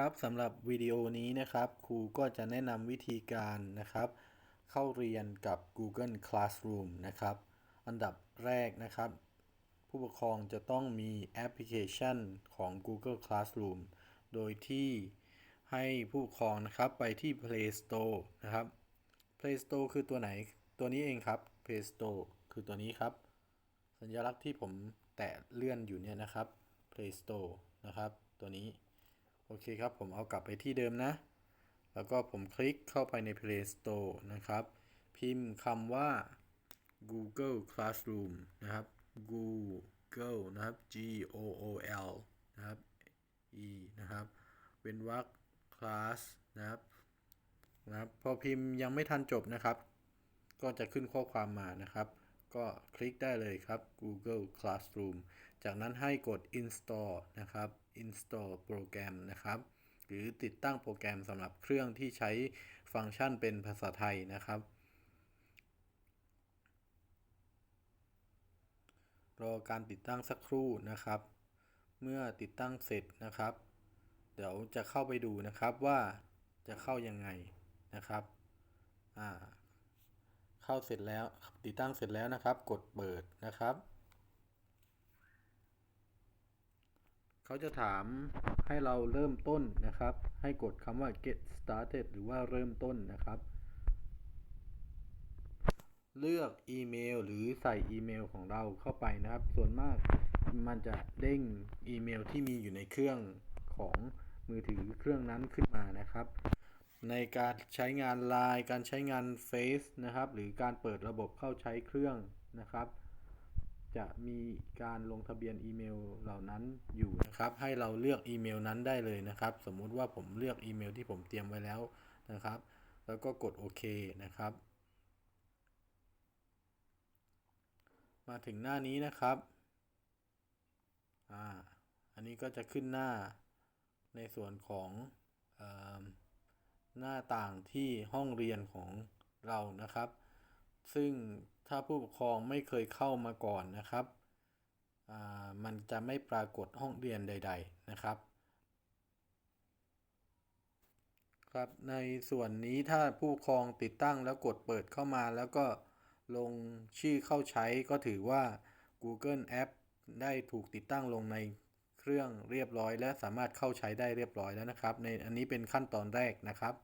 ครับสำหรับวิดีโอนี้นะครับ ครูก็จะแนะนำวิธีการนะครับ เข้าเรียนกับ Google Classroom นะครับ อันดับแรกนะครับ ผู้ปกครองจะต้องมีแอปพลิเคชันของ Google Classroom โดยที่ให้ผู้ปกครองนะครับไปที่ Play Store นะครับ Play Store คือตัวไหนตัวนี้เองครับ Play Store คือตัวนี้ครับ สัญลักษณ์ที่ผมแตะเลื่อนอยู่เนี่ยนะครับ Play Store นะครับ ตัวนี้ โอเคครับ ผมเอากลับไปที่เดิมนะ แล้วก็ผมคลิกเข้าไปใน Play Store นะครับ พิมพ์คำว่า Google Classroom นะครับ Google นะครับ G O O L นะครับ E นะครับเว้นวรรค class นะครับนะครับ พอพิมพ์ยังไม่ทันจบนะครับ ก็จะขึ้นข้อความมานะครับ ก็คลิกได้เลยครับ Google Classroom จากนั้นให้กด install นะครับ install โปรแกรมนะครับ หรือติดตั้งโปรแกรมสำหรับเครื่องที่ใช้ฟังก์ชันเป็นภาษาไทยนะครับ รอการติดตั้งสักครู่นะครับ เมื่อติดตั้งเสร็จนะครับ เดี๋ยวจะเข้าไปดูนะครับว่าจะเข้ายังไงนะครับ อ่า เข้าเสร็จแล้วติดตั้งเสร็จแล้วนะครับ กดเปิดนะครับเขาจะถามให้เราเริ่มต้นนะครับ ให้กดคำว่า get started หรือว่าเริ่มต้นนะครับ เลือกอีเมลหรือใส่อีเมลของเราเข้าไปนะครับ ส่วนมากมันจะเด้งอีเมลที่มีอยู่ในเครื่องของมือถือเครื่องนั้นขึ้นมานะครับ ในการใช้งาน Line การใช้งาน Face นะครับ หรือการเปิดระบบเข้าใช้เครื่องนะครับ จะมีการลงทะเบียนอีเมลเหล่านั้นอยู่นะครับ ให้เราเลือกอีเมลนั้นได้เลยนะครับ สมมุติว่าผมเลือกอีเมลที่ผมเตรียมไว้แล้วนะครับ แล้วก็กดโอเคนะครับ มาถึงหน้านี้นะครับอ่าอันนี้ก็จะขึ้นหน้าในส่วนของเออ หน้าต่างที่ห้องเรียนของเรานะครับ ซึ่งถ้าผู้ปกครองไม่เคยเข้ามาก่อนนะครับอ่ามันจะไม่ปรากฏห้องเรียนใด ๆนะครับ ครับในส่วนนี้ถ้าผู้ปกครองติดตั้งแล้วกดเปิดเข้ามา แล้วก็ลงชื่อเข้าใช้ก็ถือว่า Google App ได้ถูกติดตั้งลงใน เครื่องเรียบร้อย และสามารถเข้าใช้ได้เรียบร้อยแล้วนะครับ ในอันนี้เป็นขั้นตอนแรกนะครับ